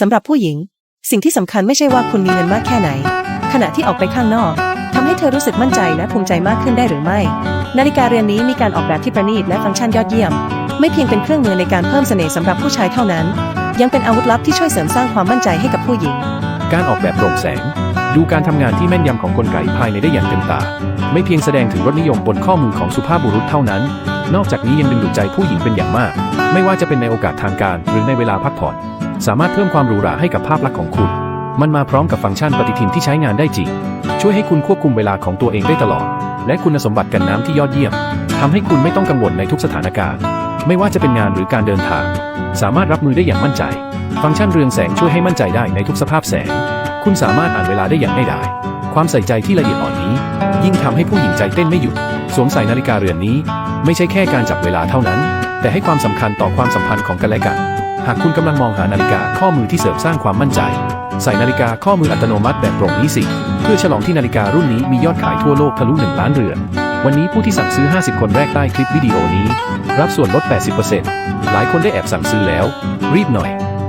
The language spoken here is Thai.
สำหรับผู้หญิง สิ่งที่สำคัญไม่ใช่ว่าคุณมีเงินมากแค่ไหน ขณะที่ออกไปข้างนอกทำให้เธอรู้สึกมั่นใจและภูมิใจมากขึ้นได้หรือไม่ นาฬิกาเรือนนี้มีการออกแบบที่ประณีตและฟังก์ชันยอดเยี่ยม ไม่เพียงเป็นเครื่องมือในการเพิ่มเสน่ห์สำหรับผู้ชายเท่านั้น ยังเป็นอาวุธลับที่ช่วยเสริมสร้างความมั่นใจให้กับผู้หญิง การออกแบบโปร่งแสง ดูการทำงานที่แม่นยำของกลไกภายในได้อย่างเต็มตา ไม่เพียงแสดงถึงรสนิยมบนข้อมือของสุภาพบุรุษเท่านั้น นอกจากนี้ยังดึงดูดใจผู้หญิงเป็นอย่างมาก ไม่ว่าจะเป็นในโอกาสทางการ หรือในเวลาพักผ่อน สามารถเพิ่มความหรูหราให้กับภาพลักษณ์ของคุณ มันมาพร้อมกับฟังก์ชันปฏิทินที่ใช้งานได้จริง ช่วยให้คุณควบคุมเวลาของตัวเองได้ตลอด และคุณสมบัติกันน้ำที่ยอดเยี่ยมทำให้คุณไม่ต้องกังวลในทุกสถานการณ์ ไม่ว่าจะเป็นงานหรือการเดินทาง สามารถรับมือได้อย่างมั่นใจ ฟังก์ชันเรืองแสงช่วยให้มั่นใจได้ในทุกสภาพแสง คุณสามารถอ่านเวลาได้อย่างง่ายดายความใส่ใจที่ละเอียดอ่อนนี้ ยิ่งทำให้ผู้หญิงใจเต้นไม่หยุด สวมใส่นาฬิกาเรือนนี้ ไม่ใช่แค่การจับเวลาเท่านั้น แต่ให้ความสำคัญต่อความสัมพันธ์ของกันและกัน หากคุณกำลังมองหานาฬิกาข้อมือที่เสริมสร้างความมั่นใจ ใส่นาฬิกาข้อมืออัตโนมัติแบบโปร่งนี้สิ เพื่อฉลองที่นาฬิการุ่นนี้มียอดขายทั่วโลกทะลุ 1 ล้านเรือน วันนี้ผู้ที่สั่งซื้อ 50 คนแรกใต้คลิปวิดีโอนี้ รับส่วนลด 80%หลายคนได้แอบสั่งซื้อแล้ว รีบหน่อย